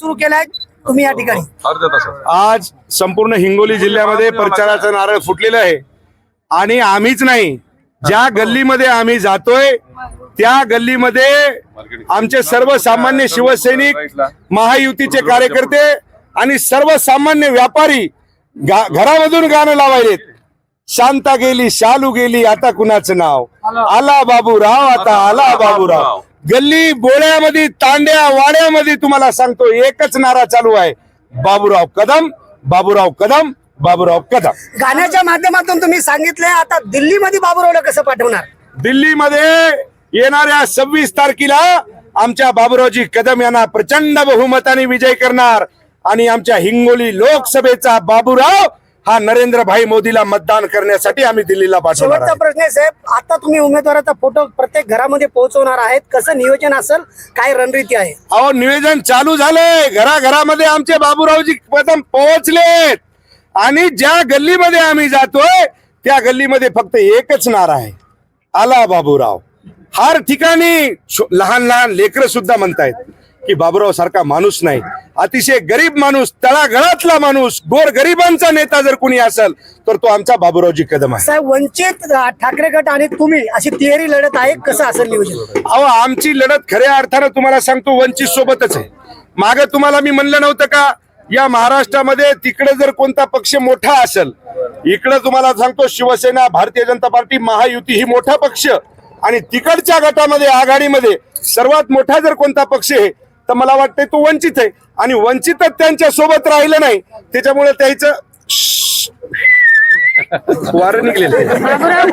सुरू केलाय. तुम्ही या ठिकाणी. अर्ध्या तासात आज संपूर्ण हिंगोली जिल्ह्यामध्ये प्रचाराचं नारळ फुटलेलं आहे. आणि आम्हीच नाही. ज्या गल्लीमध्ये आम्ही जातोय त्या गल्लीमध्ये आमचे सर्वसामान्य शिवसैनिक महायुतीचे कार्यकर्ते आणि सर्वसामान्य व्यापारी घरामधून गाणं लावायलेत. शांता गेली शालू गेली आता कुणाचं नाव? आला बाबूराव आता आला बाबूराव. गल्ली बोळ्यामध्ये तांड्या वाड्यामध्ये तुम्हाला सांगतो एकच नारा चालू आहे. बाबूराव कदम बाबूराव कदम बाबूराव कदम. गाण्याच्या माध्यमातून तुम्ही सांगितलंय आता दिल्लीमध्ये बाबूरावला कसं पाठवणार? दिल्लीमध्ये येणाऱ्या सव्वीस तारखेला आमच्या बाबूरावजी कदम यांना प्रचंड बहुमताने विजय करणार. आणि आमच्या हिंगोली लोकसभेचा बाबूराव हा नरेंद्रभाई मोदीला मतदान करण्यासाठी आम्ही दिल्लीला पाठवणार शेवटचा आहे. प्रश्न आहे साहेब आता तुम्ही उमेदवाराचा फोटो प्रत्येक घरामध्ये पोहोचवणार आहेत. कसं नियोजन असेल काय रणनीती आहे? अहो निवेदन चालू झालंय. घराघरामध्ये आमचे बाबूरावजी कदम पोहोचलेत. आणि ज्या गल्लीमध्ये आम्ही जातोय त्या गल्लीमध्ये फक्त एकच नारा आहे. आला बाबूराव. हर ठिकाणी छो- लहान लहान लेकरं सुद्धा म्हणतायत. की बाबूराव सारखा माणूस नाही. अतिशय गरीब माणूस तळागळातला माणूस गोर गरिबांचा नेता जर कोणी असेल तर तो आमचा बाबूरावजी कदम आहे. साहेब वंचित ठाकरे गट आणि तुम्ही अशी तिहेरी लढत आहे कसं असेल नियोजन? अहो आमची लढत खऱ्या अर्थानं तुम्हाला सांगतो वंचित सोबतच आहे. माग तुम्हाला मी म्हणलं नव्हतं का या महाराष्ट्रामध्ये तिकडे जर कोणता पक्ष मोठा असेल इकडे तुम्हाला सांगतो शिवसेना भारतीय जनता पार्टी महायुती ही मोठा पक्ष. आणि तिकडच्या गटामध्ये आघाडीमध्ये सर्वात मोठा जर कोणता पक्ष आहे तर मला वाटतंय तो वंचित आहे आणि वंचितच त्यांच्यासोबत राहिलं नाही त्याच्यामुळे त्याचं वारं निघलेलं आहे.